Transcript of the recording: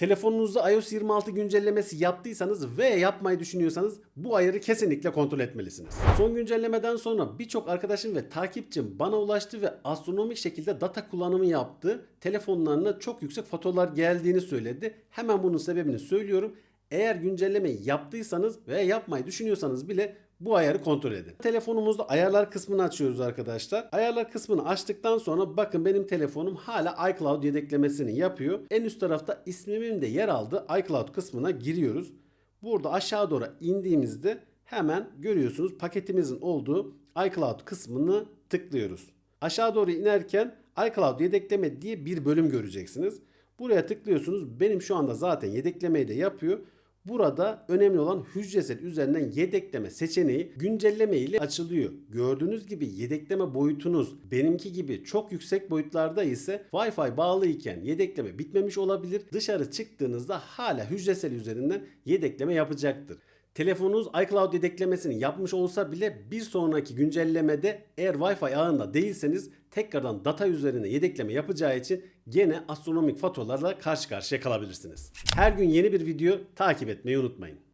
Telefonunuzda iOS 26 güncellemesi yaptıysanız ve yapmayı düşünüyorsanız bu ayarı kesinlikle kontrol etmelisiniz. Son güncellemeden sonra birçok arkadaşım ve takipçim bana ulaştı ve astronomik şekilde data kullanımı yaptı. Telefonlarına çok yüksek faturalar geldiğini söyledi. Hemen bunun sebebini söylüyorum. Eğer güncellemeyi yaptıysanız veya yapmayı düşünüyorsanız bile bu ayarı kontrol edin. Telefonumuzda ayarlar kısmını açıyoruz arkadaşlar. Ayarlar kısmını açtıktan sonra bakın benim telefonum hala iCloud yedeklemesini yapıyor. En üst tarafta ismimin de yer aldığı iCloud kısmına giriyoruz. Burada aşağı doğru indiğimizde hemen görüyorsunuz paketimizin olduğu iCloud kısmını tıklıyoruz. Aşağı doğru inerken iCloud yedekleme diye bir bölüm göreceksiniz. Buraya tıklıyorsunuz. Benim şu anda zaten yedeklemeyi de yapıyor. Burada önemli olan hücresel üzerinden yedekleme seçeneği güncelleme ile açılıyor. Gördüğünüz gibi yedekleme boyutunuz benimki gibi çok yüksek boyutlarda ise Wi-Fi bağlı iken yedekleme bitmemiş olabilir. Dışarı çıktığınızda hala hücresel üzerinden yedekleme yapacaktır. Telefonunuz iCloud yedeklemesini yapmış olsa bile bir sonraki güncellemede eğer Wi-Fi ağında değilseniz tekrardan data üzerine yedekleme yapacağı için gene astronomik faturalarla karşı karşıya kalabilirsiniz. Her gün yeni bir video takip etmeyi unutmayın.